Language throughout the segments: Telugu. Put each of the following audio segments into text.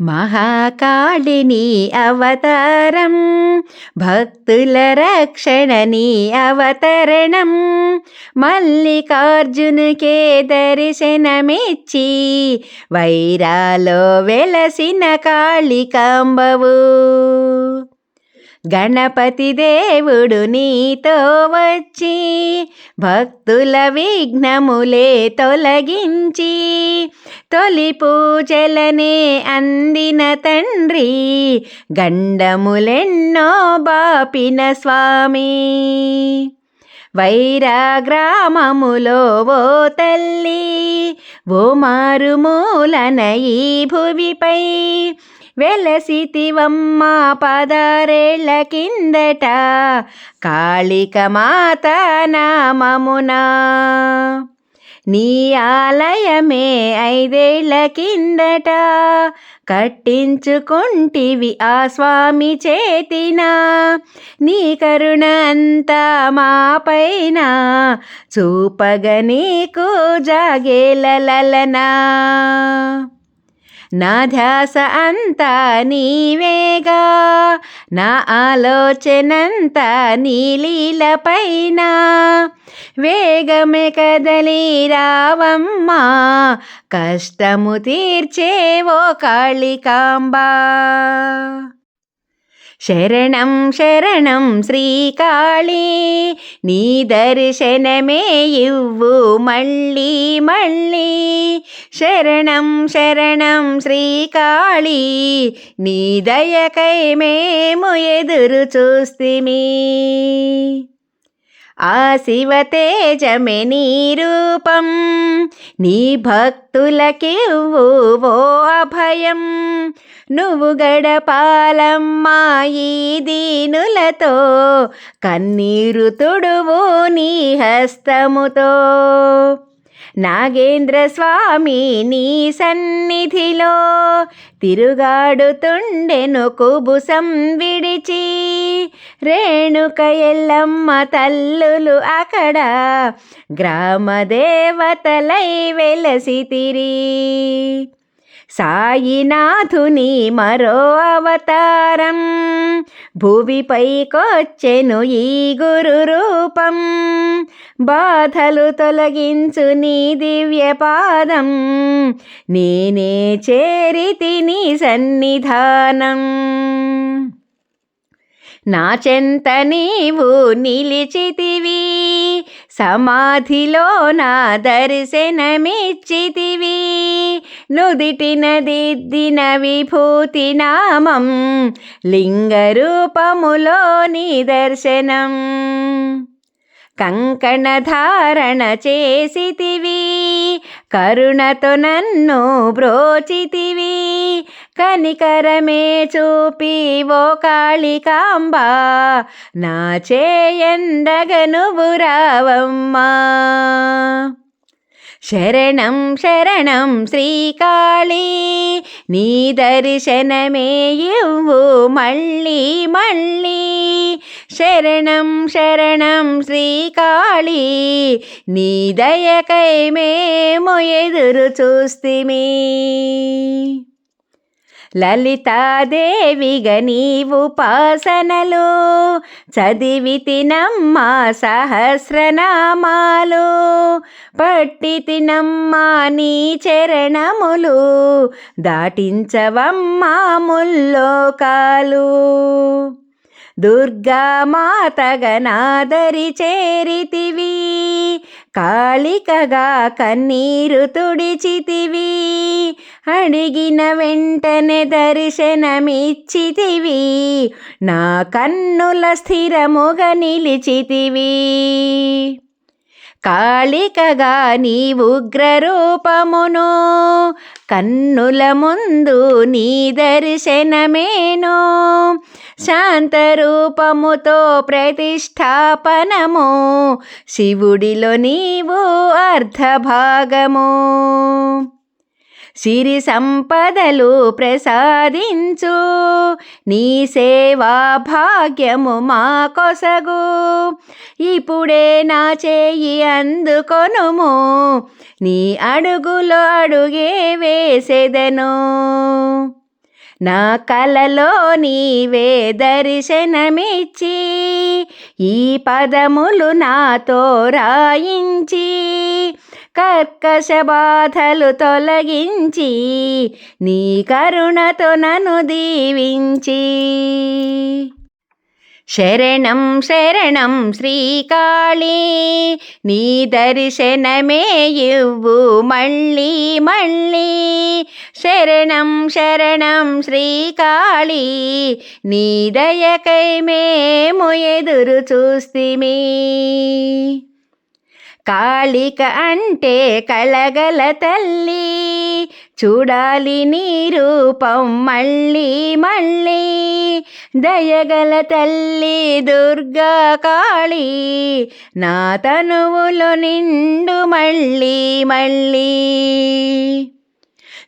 మహాకాళిని అవతారం భక్తుల రక్షణని అవతరణం మల్లికార్జునుకే దర్శనమిచ్చి వైరాలో వెలసిన కాళికాంబవు. గణపతి దేవుడు నీతో వచ్చి భక్తుల విఘ్నములే తొలగించి తొలి పూజలనే అందిన తండ్రి గండములెన్నో బాపిన స్వామి. వైరాగ్రామములో ఓ తల్లి ఓ మారుమూలన ఈ భువిపై వెలసితివమ్మ పదారేళ్ళ కిందట కాళిక మాత నామమునా. నీ ఆలయమే ఐదేళ్ళ కిందట కట్టించుకుంటివి ఆ స్వామి చేతిన. నీ కరుణ అంతా మాపైన చూపగ నీకు జాగేలలనా నా ధ్యాస అంతా నీవేగా నా ఆలోచనంతా నీలీలపైన వేగమే కదలి రావమ్మా కష్టము తీర్చేవో కాళికాంబా. శరణం శరణం శ్రీకాళీ నీ దర్శనమే ఇవ్వు మళ్ళీ మళ్ళీ శరణం శరణం శ్రీకాళీ నీ దయకై మేము ఎదురు చూస్తిమి ఆ శివతేజమే నీ రూపం. నీ భక్తులకివ్వు ఓ అభయం. నువ్వు గడపాలమ్మా ఈ దీనులతో కన్నీరు తుడువు నీ హస్తముతో. నాగేంద్ర స్వామి నీ సన్నిధిలో తిరుగాడుతుండెను కుబుసం విడిచి. రేణుక ఎల్లమ్మ తల్లులు అక్కడ గ్రామదేవతలై వెలసితిరి సాయినాథుని మరో అవతారం. భూమిపైకొచ్చెను ఈ గురు రూపం. బాధలు తొలగించు నీ దివ్య పాదం. నేనే చేరితి నీ సన్నిధానం. నా చెంత నీవు నిలిచితివి. సమాధిలో నా దర్శనమిచ్చితివి. నుదిటిన దిద్దిన విభూతి నామం లింగరూపములో నీ దర్శనం. కంకణధారణ చేసితివి కరుణతో నన్ను బ్రోచితివి. కనికరమే చూపి ఓ కాళికాంబా. నా చేయండగను రావమ్మా. శరణం శరణం శ్రీకాళీ నీ దర్శనమే ఇవ్వు మళ్ళీ మళ్ళీ. శరణం శరణం శ్రీకాళీ నీ దయకై మేము ఎదురు చూస్తిమి. లలితాదేవిగ నీవు పాసనలు చదివి తినమ్మా సహస్రనామాలు పట్టి తినమ్మా నీ చరణములు దాటించవమ్మా ముల్లోకాలు. దుర్గామాతగనాదరి చేరితివి కాళికగా కన్నీరు తుడిచితివి. అడిగిన వెంటనే దర్శనమిచ్చితివి. నా కన్నుల స్థిరముగా నిలిచితివి. కాళికగా నీ ఉగ్రరూపమును కన్నుల ముందు నీ దర్శనమేను. శాంతరూపముతో ప్రతిష్టాపనము శివుడిలో నీవు అర్ధభాగము. సిరి సంపదలు ప్రసాదించు. నీ సేవా భాగ్యము మా కొసగు. ఇప్పుడే నా చేయి అందుకొనుము. నీ అడుగులో అడుగే వేసెదను. నా కలలో నీవే దర్శనమిచ్చి ఈ పదములు నాతో రాయించి కర్కశ బాధలు తొలగించి నీ కరుణతో నన్ను దీవించి. శరణం శరణం శ్రీకాళీ నీ దర్శనమే ఇవ్వు మళ్ళీ మళ్ళీ. శరణం శరణం శ్రీకాళీ నీ దయకై మేము ఎదురు చూస్తిమి. కాళిక అంటే కళగల తల్లి. చూడాలి నీ రూపం మళ్ళీ మళ్ళీ. దయగల తల్లి దుర్గా కాళీ. నా తనువులు నిండు మళ్ళీ మళ్ళీ.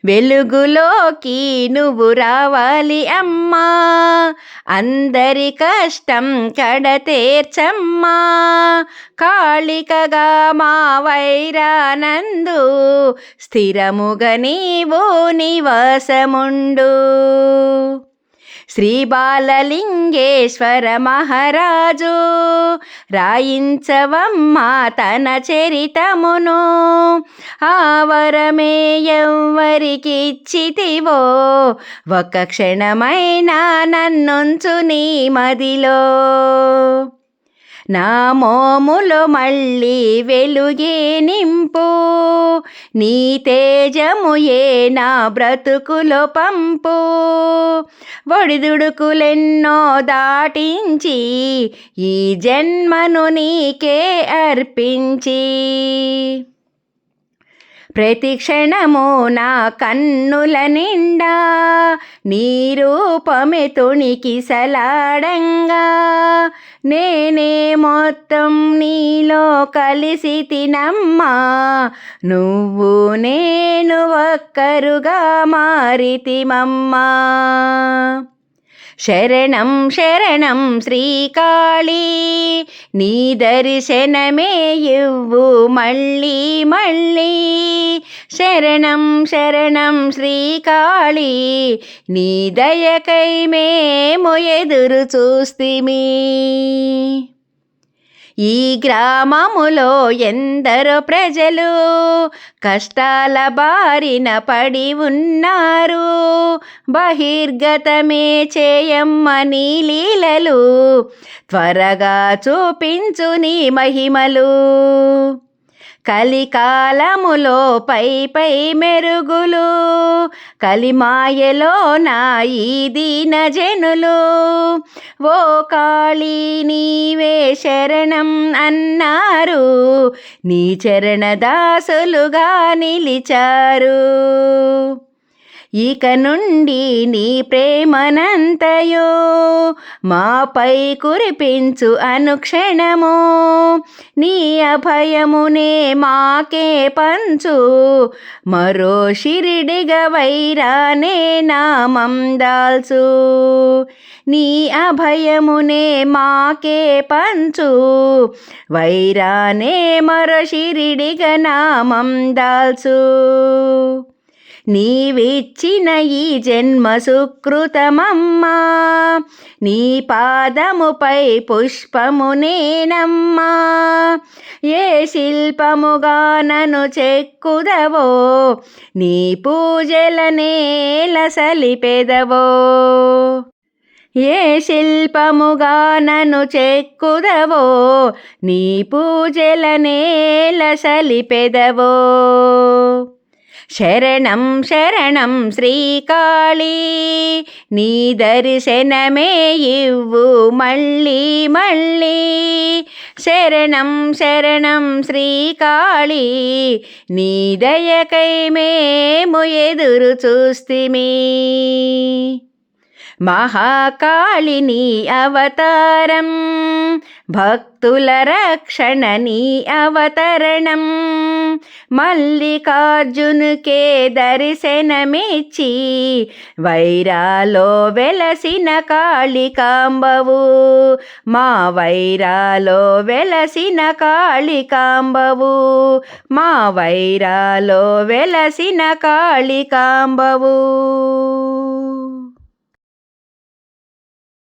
వెలుగులోకి నువ్వు రావాలి అమ్మా. అందరి కష్టం కడతేర్చమ్మా. కాళికగా మా వైరానందు స్థిరముగ నీవు నివాసముండు. శ్రీబాలలింగేశ్వర మహారాజు రాయించవమ్మా తన చరితమును. ఆవరమే ఎవ్వరికిచ్చితివో ఒక క్షణమైనా నన్నుంచు నీ మదిలో. నా మోములో మళ్ళీ వెలుగే నింపు. నీ తేజము ఏ నా బ్రతుకులో పంపు. ఒడిదుడుకులెన్నో దాటించి ఈ జన్మను నీకే అర్పించి. ప్రతి క్షణము నా కన్నుల నిండా నీరూపమే తుణికి సలాడంగా. నేనే మొత్తం నీలో కలిసి తినమ్మా. నువ్వు నేను ఒక్కరుగా మారితిమమ్మా. శరణం శరణం శ్రీకాళీ. నీ దర్శనమే ఇవ్వు మళ్ళీ మళ్ళీ. శరణం శరణం శ్రీకాళీ. నీ దయకై మేము ఎదురు చూస్తిమి. ఈ గ్రామములో ఎందరో ప్రజలు కష్టాల బారిన పడి ఉన్నారు. బహిర్గతమే చేయమ్మని లీలలు త్వరగా చూపించు నీ మహిమలు. కలికాలములో పై పై మెరుగులు కలిమాయలో నా ఈ దీన జనులు. ఓ కాళీ నీవే శరణం అన్నారు నీ చరణ దాసులుగా నిలిచారు. ఇక నుండి నీ ప్రేమనంతయో మాపై కురిపించు అనుక్షణము. నీ అభయమునే మాకే పంచు. మరో షిరిడిగ వైరానే నామం దాల్చు. నీ అభయమునే మాకే పంచు. వైరానే మరో షిరిడిగ నామం దాల్చు. నీవిచ్చిన ఈ జన్మ సుకృతమమ్మా. నీ పాదముపై పుష్పము నేనమ్మా. ఏ శిల్పముగా నను చెక్కుదవో నీ పూజల నేల సలిపెదవో. ఏ శిల్పముగా నన్ను చెక్కుదవో నీ పూజల నేల సలిపెదవో. శరణం శరణం శ్రీకాళీ నీ దర్శనమే ఇవ్వు మళ్ళీ మళ్ళీ శరణం శరణం శ్రీకాళీ నీ దయకై మేము ఎదురు చూస్తిమీ మహాకాళిని అవతారం భక్తుల రక్షణని అవతరణం. మల్లికార్జునుకే దర్శనమిచ్చి వైరాలో వెలసిన కాళికాంబవు మా వైరాలో వెలసిన కాళికాంబవు మా వైరాలో వెలసిన కాళికాంబవు.